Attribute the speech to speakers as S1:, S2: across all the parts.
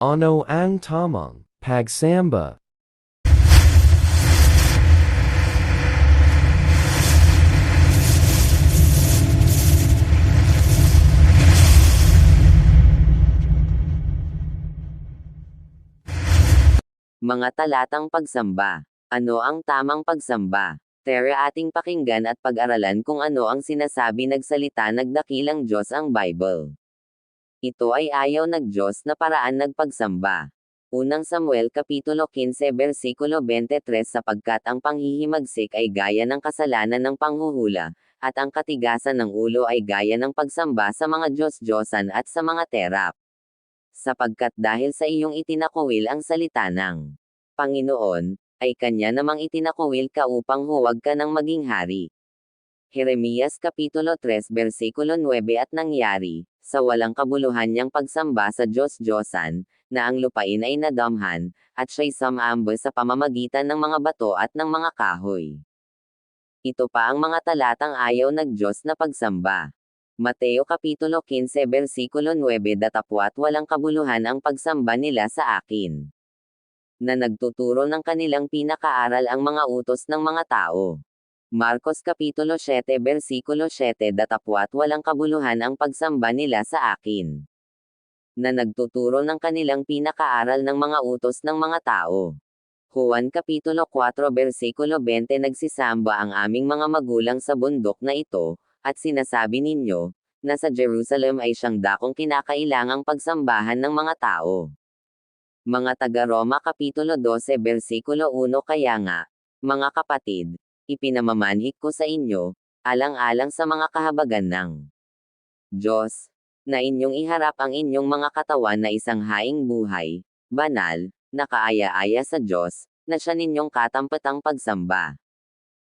S1: Ano ang tamang pagsamba?
S2: Mga talatang pagsamba. Ano ang tamang pagsamba? Tara ating pakinggan at pag-aralan kung ano ang sinasabi nagsalita nagdakilang Diyos ang Bible. Ito ay ayaw nag Diyos na paraan nagpagsamba. Unang Samuel Kapitulo 15 versikulo 23 sapagkat ang panghihimagsik ay gaya ng kasalanan ng panghuhula, at ang katigasan ng ulo ay gaya ng pagsamba sa mga Diyos-Diyosan at sa mga terap. Sapagkat dahil sa iyong itinakuwil ang salita ng Panginoon, ay kanya namang itinakuwil ka upang huwag ka nang maging hari. Jeremias Kapitulo 3 versikulo 9 At nangyari, sa walang kabuluhan niyang pagsamba sa Diyos-Diyosan, na ang lupain ay nadamhan, at siya'y samambo sa pamamagitan ng mga bato at ng mga kahoy. Ito pa ang mga talatang ayaw nag Diyos na pagsamba. Mateo Kapitulo 15 versikulo 9 Datapwat walang kabuluhan ang pagsamba nila sa akin na nagtuturo ng kanilang pinakaaral ang mga utos ng mga tao. Marcos Kapitulo 7 versikulo 7 Datapwat walang kabuluhan ang pagsamba nila sa akin. Na nagtuturo ng kanilang pinakaaral ng mga utos ng mga tao. Juan Kapitulo 4 versikulo 20 Nagsisamba ang aming mga magulang sa bundok na ito, at sinasabi ninyo, na sa Jerusalem ay siyang dakong kinakailangang pagsambahan ng mga tao. Mga taga-Roma Kapitulo 12 versikulo 1 Kaya nga, mga kapatid, ipinamamanhik ko sa inyo, alang-alang sa mga kahabagan ng Diyos, na inyong iharap ang inyong mga katawan na isang haing buhay, banal, nakaaya-aya sa Diyos, na siya ninyong katampatang pagsamba.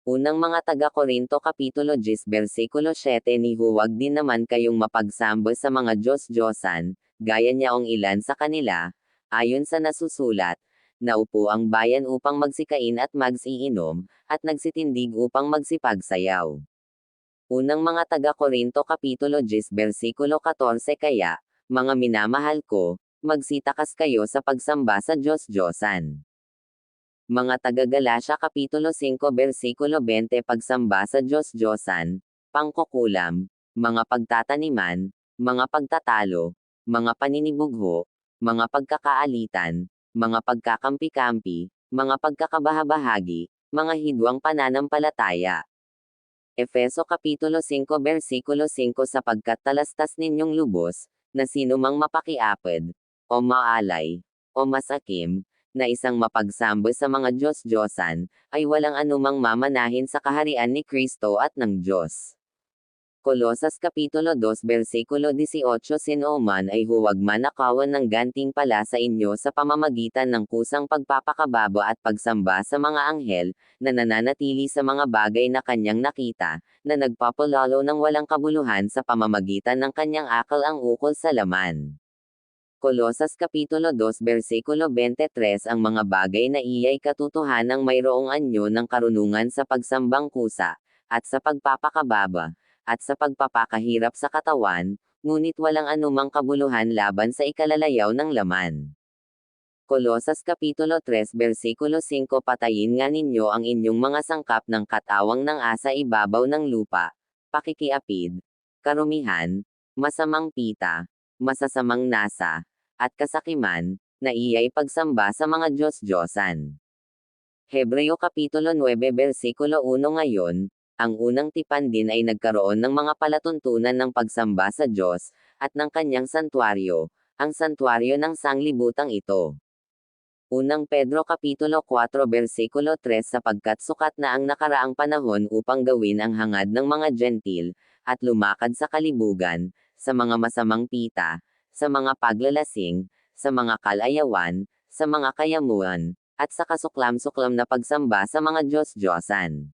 S2: Unang mga taga-Korinto Kapitulo 10 versikulo 7 ni huwag din naman kayong mapagsambo sa mga Diyos-Diyosan, gaya niyaong ilan sa kanila, ayon sa nasusulat, naupo ang bayan upang magsikain at magsiinom, at nagsitindig upang magsipagsayaw. Unang mga taga-Korinto Kapitulo 10 versikulo 14 Kaya, mga minamahal ko, magsitakas kayo sa pagsamba sa Diyos-Diyosan. Mga taga-Galasya Kapitulo 5 versikulo 20 Pagsamba sa Diyos-Diyosan, pangkukulam, mga pagtataniman, mga pagtatalo, mga paninibugho, mga pagkakaalitan, mga pagkakampi-kampi, mga pagkakabahabahagi, mga hidwang pananampalataya. Efeso Kapitulo 5 versikulo 5 Sapagkat talastas ninyong lubos, na sino mang mapakiapid, o maalay, o masakim, na isang mapagsambo sa mga Diyos-Diyosan, ay walang anumang mamanahin sa kaharian ni Kristo at ng Diyos. Kolosas Kapitulo 2 versikulo 18 Sinoman ay huwag manakawan ng ganting pala sa inyo sa pamamagitan ng kusang pagpapakababa at pagsamba sa mga anghel, na nananatili sa mga bagay na kanyang nakita, na nagpapalalo ng walang kabuluhan sa pamamagitan ng kanyang akal ang ukol sa laman. Kolosas Kapitulo 2 versikulo 23 Ang mga bagay na iyay katotohanang mayroong anyo ng karunungan sa pagsambang kusa, at sa pagpapakababa, at sa pagpapakahirap sa katawan, ngunit walang anumang kabuluhan laban sa ikalalayaw ng laman. Kolosas Kapitulo 3 versikulo 5 Patayin nga ninyo ang inyong mga sangkap ng katawang ng asa ibabaw ng lupa, pakikiapid, karumihan, masamang pita, masasamang nasa, at kasakiman, na iyay pagsamba sa mga Diyos-Diyosan. Hebreo Kapitulo 9 versikulo 1 Ngayon, ang unang tipan din ay nagkaroon ng mga palatuntunan ng pagsamba sa Diyos, at ng kanyang santuaryo, ang santuaryo ng sanglibutang ito. Unang Pedro Kapitulo 4 versikulo 3 Sapagkat sukat na ang nakaraang panahon upang gawin ang hangad ng mga gentil, at lumakad sa kalibugan, sa mga masamang pita, sa mga paglalasing, sa mga kalayawan, sa mga kayamuan, at sa kasuklam-suklam na pagsamba sa mga Diyos-Diyosan.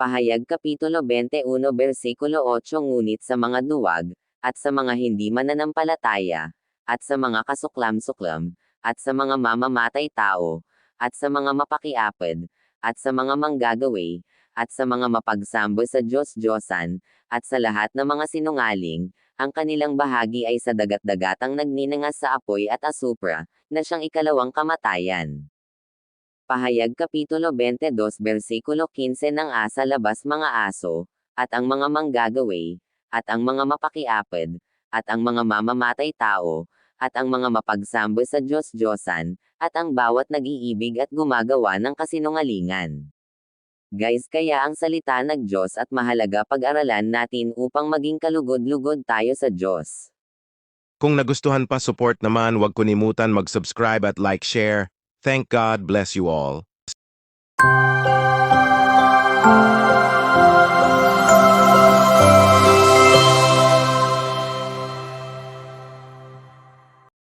S2: Pahayag Kapitulo 21 versikulo 8 Ngunit sa mga duwag, at sa mga hindi mananampalataya, at sa mga kasuklam-suklam, at sa mga mamamatay tao, at sa mga mapakiapid, at sa mga manggagawi, at sa mga mapagsambo sa Diyos-Diyosan, at sa lahat ng mga sinungaling, Ang kanilang bahagi ay sa dagat-dagatang nagninangas sa apoy at asupra, na siyang ikalawang kamatayan. Pahayag Kapitulo 22 versikulo 15 ng asa labas mga aso, at ang mga manggagaway, at ang mga mapakiapid, at ang mga mamamatay tao, at ang mga mapagsambo sa Diyos-Diyosan, at ang bawat nag-iibig at gumagawa ng kasinungalingan. Guys kaya ang salita ng Diyos at mahalaga pag-aralan natin upang maging kalugod-lugod tayo sa Diyos.
S3: Kung nagustuhan pa support naman, huwag kunimutan mag-subscribe at like share. Thank God bless you all.